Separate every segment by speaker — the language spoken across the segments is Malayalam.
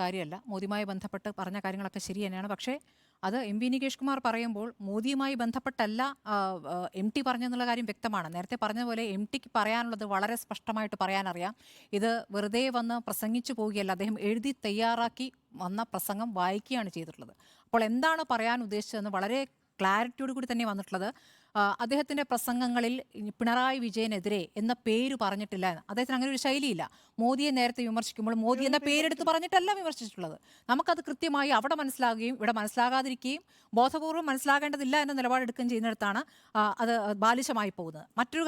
Speaker 1: കാര്യമല്ല മോദിയുമായി ബന്ധപ്പെട്ട് പറഞ്ഞ കാര്യങ്ങളൊക്കെ ശരി തന്നെയാണ്. പക്ഷേ അത് എം വി നികേഷ് കുമാർ പറയുമ്പോൾ മോദിയുമായി ബന്ധപ്പെട്ടല്ല എം ടി പറഞ്ഞെന്നുള്ള കാര്യം വ്യക്തമാണ്. നേരത്തെ പറഞ്ഞ പോലെ എം ടിക്ക് പറയാനുള്ളത് വളരെ സ്പഷ്ടമായിട്ട് പറയാനറിയാം. ഇത് വെറുതെ വന്ന് പ്രസംഗിച്ചു പോവുകയല്ല. അദ്ദേഹം എഴുതി തയ്യാറാക്കി വന്ന പ്രസംഗം വായിക്കുകയാണ് ചെയ്തിട്ടുള്ളത്. അപ്പോൾ എന്താണ് പറയാൻ ഉദ്ദേശിച്ചതെന്ന് വളരെ ക്ലാരിറ്റിയോട് കൂടി തന്നെ വന്നിട്ടുള്ളത്. ആ, അദ്ദേഹത്തിന്റെ പ്രസംഗങ്ങളിൽ പിണറായി വിജയനെതിരെ എന്ന പേര് പറഞ്ഞിട്ടില്ല എന്ന്. അദ്ദേഹത്തിന് അങ്ങനെ ഒരു ശൈലിയില്ല. മോദിയെ നേരത്തെ വിമർശിക്കുമ്പോൾ മോദി എന്ന പേരെടുത്ത് പറഞ്ഞിട്ടല്ല വിമർശിച്ചിട്ടുള്ളത്. നമുക്കത് കൃത്യമായി അവിടെ മനസ്സിലാകുകയും ഇവിടെ മനസ്സിലാകാതിരിക്കുകയും ബോധപൂർവം മനസ്സിലാകേണ്ടതില്ല എന്ന നിലപാടെടുക്കുകയും ചെയ്യുന്നിടത്താണ് അത് ബാലിശമായി പോകുന്നത്. മറ്റൊരു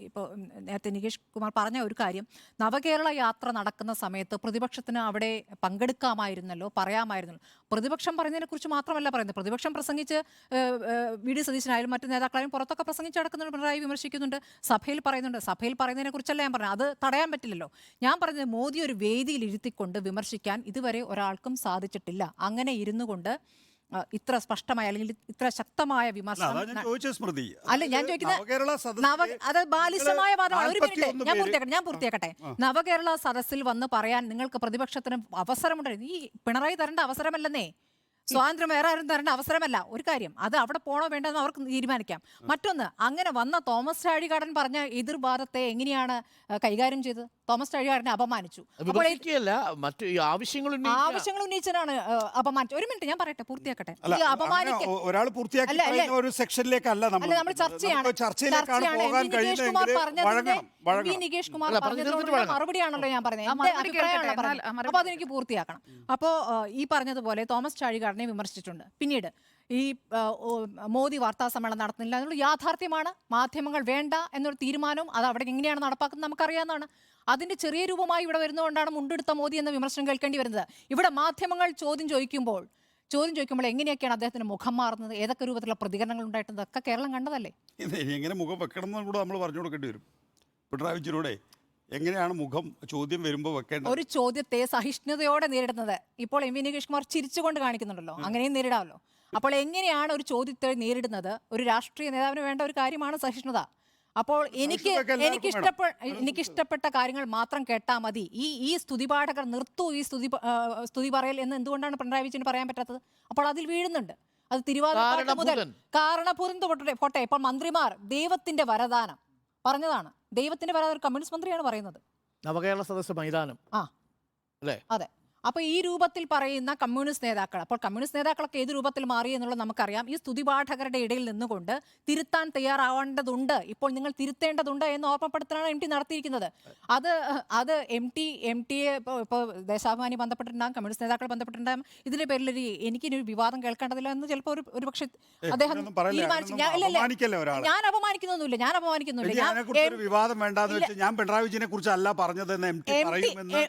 Speaker 1: ഇപ്പോൾ നേരത്തെ നികേഷ് കുമാർ പറഞ്ഞ ഒരു കാര്യം നവകേരള യാത്ര നടക്കുന്ന സമയത്ത് പ്രതിപക്ഷത്തിന് അവിടെ പങ്കെടുക്കാമായിരുന്നല്ലോ പറയാമായിരുന്നല്ലോ പ്രതിപക്ഷം പറയുന്നതിനെക്കുറിച്ച് മാത്രമല്ല പറയുന്നത്. പ്രതിപക്ഷം പ്രസംഗിച്ച് വി ഡി സതീശനായാലും മറ്റു നേതാക്കളായാലും പുറത്തൊക്കെ പ്രസംഗിച്ച് നടക്കുന്നുണ്ട് പിണറായി വിമർശിക്കുന്നുണ്ട്. സഭയിൽ പറയുന്നുണ്ട്. സഭയിൽ പറയുന്നതിനെ കുറിച്ചല്ല ഞാൻ പറഞ്ഞത്. അത് തടയാൻ പറ്റില്ലല്ലോ. ഞാൻ പറഞ്ഞത് മോദി ഒരു വേദിയിൽ ഇരുത്തിക്കൊണ്ട് വിമർശിക്കാൻ ഇതുവരെ ഒരാൾക്കും സാധിച്ചിട്ടില്ല. അങ്ങനെ ഇരുന്നു കൊണ്ട് ഇത്ര സ്പഷ്ടമായ അല്ലെങ്കിൽ ഇത്ര ശക്തമായ വിമർശനം
Speaker 2: സ്മൃതി.
Speaker 1: അല്ല ഞാൻ ചോദിക്കുന്നത് അത് ബാലിശമായ വാദമാണ്. ഒരു മിനിറ്റ്. ഞാൻ പൂർത്തിയാക്കട്ടെ ഞാൻ പൂർത്തിയാക്കട്ടെ. നവകേരള സദസ്സിൽ വന്ന് പറയാൻ നിങ്ങൾക്ക് പ്രതിപക്ഷത്തിന് അവസരമുണ്ടായിരുന്നു ഈ പിണറായി തരേണ്ട അവസരമല്ലെന്നേ. സ്വാതന്ത്ര്യം വേറെ ആരും തരേണ്ട അവസരമല്ല. ഒരു കാര്യം അത് അവിടെ പോണോ വേണ്ടെന്ന് അവർക്ക് തീരുമാനിക്കാം. മറ്റൊന്ന് അങ്ങനെ വന്ന തോമസ് ചാഴികാടൻ പറഞ്ഞ എതിർവാദത്തെ എങ്ങനെയാണ് കൈകാര്യം ചെയ്തത്? തോമസ് ചാഴികാടനെ അപമാനിച്ചു.
Speaker 3: മറ്റു ആവശ്യങ്ങൾ.
Speaker 1: ആവശ്യങ്ങൾ ഉന്നയിച്ചതാണ് അപമാനിച്ചു അപമാനിച്ചത്. ഒരു മിനിറ്റ് ഞാൻ പറയട്ടെ പൂർത്തിയാക്കട്ടെ. ഈ അപമാനിക്ക
Speaker 2: ഒരാൾ പൂർത്തിയാക്കി. ഒരു സെക്ഷനിലേക്കല്ല നമ്മൾ
Speaker 1: ചർച്ചയാണ്. നികേഷ് കുമാർ പറഞ്ഞതിനോടുള്ള മറുപടിയാണല്ലോ ഞാൻ പറഞ്ഞത്. അപ്പൊ അതെനിക്ക് പൂർത്തിയാക്കണം. അപ്പോ ഈ പറഞ്ഞതുപോലെ തോമസ് ചാഴികാടനെ വിമർശിച്ചിട്ടുണ്ട്. പിന്നീട് ഈ മോദി വാർത്താ സമ്മേളനം നടത്തുന്നില്ല എന്നുള്ള യാഥാർത്ഥ്യമാണ്. മാധ്യമങ്ങൾ വേണ്ട എന്നൊരു തീരുമാനവും അത് അവിടെ എങ്ങനെയാണ് നടപ്പാക്കുന്നത് നമുക്കറിയാവുന്നതാണ്. അതിന്റെ ചെറിയ രൂപമായി ഇവിടെ വരുന്നതുകൊണ്ടാണ് മുണ്ടെടുത്ത മോദി എന്ന വിമർശനം കേൾക്കേണ്ടി വരുന്നത്. ഇവിടെ മാധ്യമങ്ങൾ ചോദ്യം ചോദിക്കുമ്പോൾ ചോദ്യം ചോദിക്കുമ്പോൾ എങ്ങനെയൊക്കെയാണ് അദ്ദേഹത്തിന് മുഖം മാറുന്നത്? ഏതൊക്കെ രൂപത്തിലുള്ള പ്രതികരണങ്ങൾ ഉണ്ടായിട്ടുണ്ട്? ഒക്കെ കേരളം കണ്ടതല്ലേ?
Speaker 2: എങ്ങനെ മുഖം വെക്കണം എന്നും കൂടെ നമ്മൾ പറഞ്ഞു കൊടുക്കേണ്ടി വരും. പിണറായി വിജയനോടെ എങ്ങനെയാണ് മുഖം ചോദ്യം വരുമ്പോൾ വെക്കേണ്ടത്?
Speaker 1: ഒരു ചോദ്യത്തെ സഹിഷ്ണുതയോടെ നേരിടുന്നത്. ഇപ്പോൾ എം വി നികേഷ് കുമാർ ചിരിച്ചുകൊണ്ട് കാണിക്കുന്നുണ്ടല്ലോ. അങ്ങനെയും നേരിടാമല്ലോ. അപ്പോൾ എങ്ങനെയാണ് ഒരു ചോദ്യത്തെ നേരിടുന്നത്? ഒരു രാഷ്ട്രീയ നേതാവിന് വേണ്ട ഒരു കാര്യമാണ് സഹിഷ്ണുത. അപ്പോൾ എനിക്ക് എനിക്ക് ഇഷ്ടപ്പെട്ട എനിക്ക് ഇഷ്ടപ്പെട്ട കാര്യങ്ങൾ മാത്രം കേട്ടാൽ മതി. ഈ ഈ സ്തുതിപാഠകർ നിർത്തൂ ഈ സ്തുതി സ്തുതി പറയൽ എന്ന് എന്തുകൊണ്ടാണ് പിണറായി വിജയന് പറയാൻ പറ്റാത്തത്? അപ്പോൾ അതിൽ വീഴുന്നുണ്ട്. അത് തിരുവാതിര മുതൽ തൊട്ടെ പോട്ടെ ഇപ്പോൾ മന്ത്രിമാർ ദൈവത്തിന്റെ വരദാനം. പറഞ്ഞതാണ്. ദൈവത്തിന്റെ പരാതി ഒരു കമ്മ്യൂണിസ്റ്റ് മന്ത്രിയാണ് പറയുന്നത്.
Speaker 3: നവകേരള സദസ്സ് മൈതാനം.
Speaker 1: ആ.
Speaker 3: അല്ലേ?
Speaker 1: അതെ. അപ്പൊ ഈ രൂപത്തിൽ പറയുന്ന കമ്മ്യൂണിസ്റ്റ് നേതാക്കൾ അപ്പോൾ കമ്മ്യൂണിസ്റ്റ് നേതാക്കളൊക്കെ ഏത് രൂപത്തിൽ മാറി എന്നുള്ളത് നമുക്കറിയാം. ഈ സ്തുതിപാഠകരുടെ ഇടയിൽ നിന്നുകൊണ്ട് തിരുത്താൻ തയ്യാറാവേണ്ടതുണ്ട്. ഇപ്പോൾ നിങ്ങൾ തിരുത്തേണ്ടതുണ്ട് എന്ന് ഓർമ്മപ്പെടുത്തലാണ് എം ടി നടത്തിയിരിക്കുന്നത്. അത് അത് എം ടി എം ടിയെ ഇപ്പോൾ ദേശാഭിമാനി ബന്ധപ്പെട്ടിട്ടുണ്ടാകും കമ്മ്യൂണിസ്റ്റ് നേതാക്കൾ ബന്ധപ്പെട്ടിട്ടുണ്ടാകും. ഇതിന്റെ പേരിൽ ഒരു എനിക്കിനി ഒരു വിവാദം കേൾക്കേണ്ടതില്ല എന്ന് ചിലപ്പോൾ ഒരു ഒരു പക്ഷേ അദ്ദേഹം ഞാൻ അപമാനിക്കുന്നൊന്നുമില്ല. ഞാൻ അപമാനിക്കുന്നില്ല ഞാൻ
Speaker 2: വിവാദം വേണ്ടാന്ന്
Speaker 1: വെച്ചാൽ
Speaker 2: വെച്ച് ഞാൻ പിണറായി വിജയനെ കുറിച്ച് അല്ല പറഞ്ഞതെന്ന് എം ടി പറയുമെന്ന്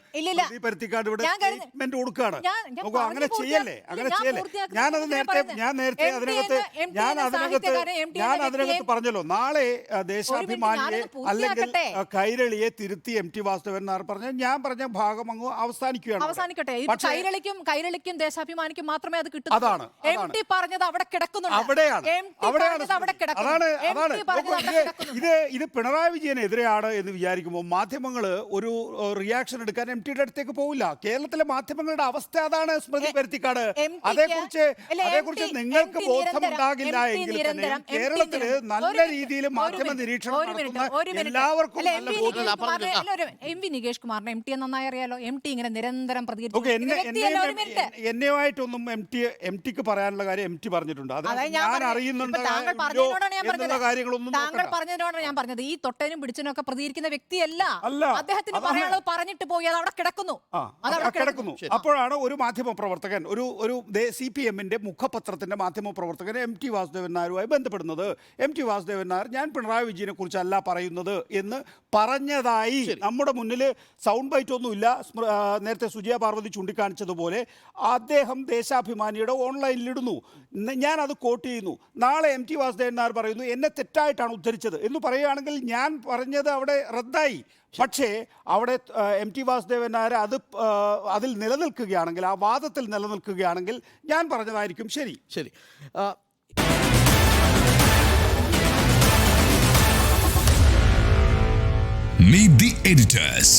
Speaker 1: ഞാൻ കരുതി-
Speaker 2: സ്റ്റേറ്റ്മെന്റ് കൊടുക്കുകയാണ് നോക്കൂ അങ്ങനെ ചെയ്യല്ലേ അങ്ങനെ ചെയ്യല്ലേ. ഞാനത് നേരത്തെ ഞാൻ നേരത്തെ അതിനകത്ത് ഞാൻ അതിനകത്ത് ഞാൻ അതിനകത്ത് പറഞ്ഞല്ലോ നാളെ ദേശാഭിമാനിയെ അല്ലെങ്കിൽ കൈരളിയെ തിരുത്തി എം ടി വാസുദേവൻ നായർ പറഞ്ഞ ഞാൻ പറഞ്ഞ ഭാഗം അങ്ങ് അവസാനിക്കുകയാണ്.
Speaker 1: അവസാനിക്കട്ടെ. കൈരളിക്കും കൈരളിക്കും ദേശാഭിമാനിക്കും മാത്രമേ അത് കിട്ടൂ
Speaker 2: അതാണ്,
Speaker 1: എം. ടി പറഞ്ഞത് അവിടെ കിടക്കുന്നു
Speaker 2: അവിടെയാണ് അവിടെയാണ് അതാണ് അതാണ്. ഇത് ഇത് പിണറായി വിജയനെതിരെയാണ് എന്ന് വിചാരിക്കുമ്പോൾ മാധ്യമങ്ങൾ ഒരു റിയാക്ഷൻ എടുക്കാൻ എം ടിയുടെ അടുത്തേക്ക് പോവില്ല. കേരളത്തിലെ മാധ്യമങ്ങളുടെ അവസ്ഥ അതാണ് സ്മൃതി പരുത്തിക്കാട്. അതേക്കുറിച്ച് അതേക്കുറിച്ച് നിങ്ങൾക്ക് ബോധമുണ്ടാകില്ല എങ്കിൽ തന്നെ കേരളത്തിൽ
Speaker 1: കേരളത്തിൽ
Speaker 2: നല്ല രീതിയിൽ മാധ്യമ നിരീക്ഷണം. എല്ലാവർക്കും
Speaker 1: എം വി നികേഷ് കുമാറിനെ- എം ടി നന്നായി അറിയാലോ? എം ടി ഇങ്ങനെ നിരന്തരം.
Speaker 2: എന്നെയുമായിട്ടൊന്നും എം ടി എം ടിക്ക് പറയാനുള്ള കാര്യം എം ടി പറഞ്ഞിട്ടുണ്ട്.
Speaker 1: അതായത് ഞാൻ
Speaker 2: അറിയുന്നുണ്ട്
Speaker 1: താങ്കൾ പറഞ്ഞതിനോടാണ് ഞാൻ പറഞ്ഞത്. ഈ തൊട്ടനും പിടിച്ചനും ഒക്കെ പ്രതികരിക്കുന്ന വ്യക്തിയല്ല. അദ്ദേഹത്തിന് പറയാനുള്ളത് പറഞ്ഞിട്ട് പോയി അത് അവിടെ കിടക്കുന്നു. അത് അവിടെ
Speaker 2: കിടക്കുന്നു.
Speaker 3: ശരി.
Speaker 2: അപ്പോഴാണ് ഒരു മാധ്യമ പ്രവർത്തകൻ ഒരു ഒരു സി പി എമ്മിന്റെ മുഖപത്രത്തിന്റെ മാധ്യമ പ്രവർത്തകൻ എം ടി വാസുദേവൻ നായരുമായി ബന്ധപ്പെടുന്നത്. എം ടി വാസുദേവൻ നായർ ഞാൻ പിണറായി വിജയനെ കുറിച്ചല്ല പറയുന്നത് എന്ന് പറഞ്ഞതായി നമ്മുടെ മുന്നിൽ സൗണ്ട് ബൈറ്റ് ഒന്നുമില്ല നേരത്തെ സുജയ പാർവതി ചൂണ്ടിക്കാണിച്ചതുപോലെ അദ്ദേഹം ദേശാഭിമാനിയുടെ ഓൺലൈനിലിടുന്നു. ഞാൻ അത് കോട്ട് ചെയ്യുന്നു. നാളെ എം ടി വാസുദേവൻ നായർ പറയുന്നു എന്നെ തെറ്റായിട്ടാണ് ഉദ്ധരിച്ചത് എന്ന് പറയുകയാണെങ്കിൽ ഞാൻ പറഞ്ഞത് അവിടെ റദ്ദായി. പക്ഷേ അവിടെ എം ടി വാസുദേവൻ നായർ അത് ആ, അതിൽ നിലനിൽക്കുകയാണെങ്കിൽ ആ വാദത്തിൽ നിലനിൽക്കുകയാണെങ്കിൽ ഞാൻ പറഞ്ഞതായിരിക്കും ശരി
Speaker 3: ശരി
Speaker 4: Meet the editors.